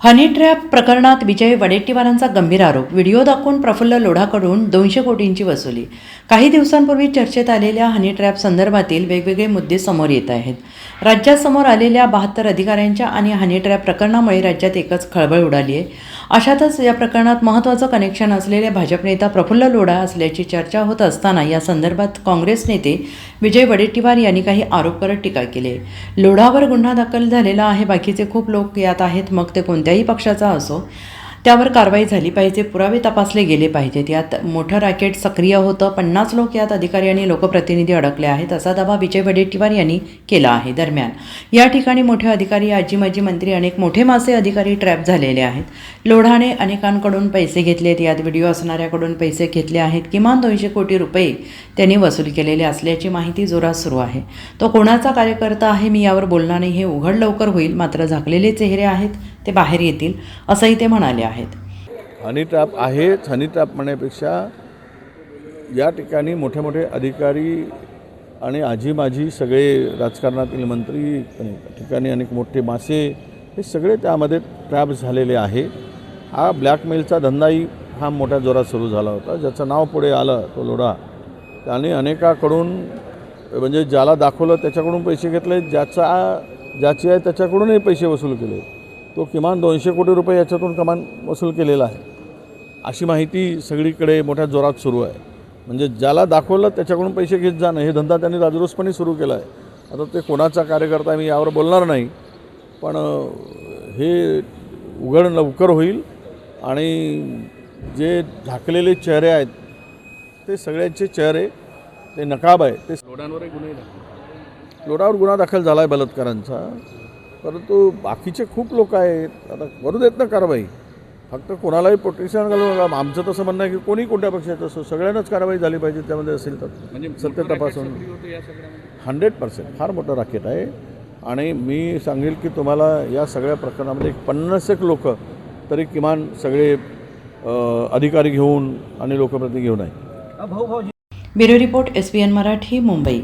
Honey trap प्रकरणात विजय वडेट्टीवारांचा गंभीर आरोप. व्हिडिओ दाखवून प्रफुल्ल लोढाकडून दोनशे कोटींची वसुली. काही दिवसांपूर्वी चर्चेत आलेल्या हनी ट्रॅप संदर्भातील वेगवेगळे मुद्दे समोर येत आहेत. राज्यात समोर आलेल्या बहात्तर अधिकाऱ्यांच्या आणि हनी ट्रॅप प्रकरणामुळे राज्यात एकच खळबळ उडाली आहे. अशातच या प्रकरणात महत्त्वाचं कनेक्शन असलेले भाजप नेता प्रफुल्ल लोढा असल्याची चर्चा होत असताना या संदर्भात काँग्रेस नेते विजय वडेट्टीवार यांनी काही आरोप करत टीका केली आहे. लोढावर गुन्हा दाखल झालेला आहे बाकीचे खूप लोक यात आहेत मग ते कोणते कोणत्याही पक्षाचा असो त्यावर कारवाई झाली पाहिजे पुरावे तपासले गेले पाहिजेत. यात मोठं रॅकेट सक्रिय होतं. पन्नास लोक यात अधिकारी आणि लोकप्रतिनिधी अडकले आहेत असा दावा विजय वडेट्टीवार यांनी केला आहे. दरम्यान या ठिकाणी मोठे अधिकारी आजी माजी मंत्री अनेक मोठे मासे अधिकारी ट्रॅप झालेले आहेत. लोढाने अनेकांकडून पैसे घेतलेत. यात व्हिडिओ असणाऱ्याकडून पैसे घेतले आहेत. किमान दोनशे कोटी रुपये त्यांनी वसूल केलेले असल्याची माहिती जोरात सुरू आहे. तो कोणाचा कार्यकर्ता आहे मी यावर बोलणार नाही. हे उघड लवकर होईल. मात्र झाकलेले चेहरे आहेत. ते बाहेर येतील असंही ते म्हणाले आहेत. हनीट्रॅप आहेच हनीट्रॅप म्हणण्यापेक्षा या ठिकाणी मोठे मोठे अधिकारी आणि आजी माजी सगळे राजकारणातील मंत्री ठिकाणी अनेक मोठे मासे हे सगळे त्यामध्ये ट्रॅप झालेले आहे. हा ब्लॅकमेलचा धंदाही हा मोठ्या जोरात सुरू झाला होता. ज्याचं नाव पुढे आलं तो लोढा. त्याने अनेकाकडून म्हणजे ज्याला दाखवलं त्याच्याकडून पैसे घेतले ज्याचा ज्याची आहे त्याच्याकडूनही पैसे वसूल केले. तो किमान दोनशे कोटी रुपये याच्यातून कमान वसूल केलेला आहे. अशी माहिती सगळीकडे मोठ्या जोरात सुरू आहे. म्हणजे ज्याला दाखवलं त्याच्याकडून पैसे घेत जाणं हे धंदा त्यांनी राजरोसपणे सुरू केला आहे. आता ते कोणाचा कार्यकर्ता मी यावर बोलणार नाही पण हे उघड लवकर होईल आणि जे झाकलेले चेहरे आहेत ते सगळ्यांचे चेहरे ते नकाब आहे ते लोडांवरही गुन्हे लोडावर गुन्हा दाखल झाला आहे बलात्कारांचा. परंतु बाकीचे खूप लोक आहेत. आता करू देत ना कारवाई. फक्त कोणालाही प्रोटेक्शन घालू नका. आमचं तसं म्हणणं आहे की कोणी कोणत्या पक्षाचं असो सगळ्यांनाच कारवाई झाली पाहिजे त्यामध्ये असेल तर. म्हणजे सत्य तपासून. Hundred percent. फार मोठं राकेट आहे. आणि मी सांगेल की तुम्हाला या सगळ्या प्रकरणामध्ये एक पन्नास एक लोक तरी किमान सगळे अधिकारी घेऊन आणि लोकप्रतिनिधी घेऊन आहे. Bureau report S P N Marathi Mumbai.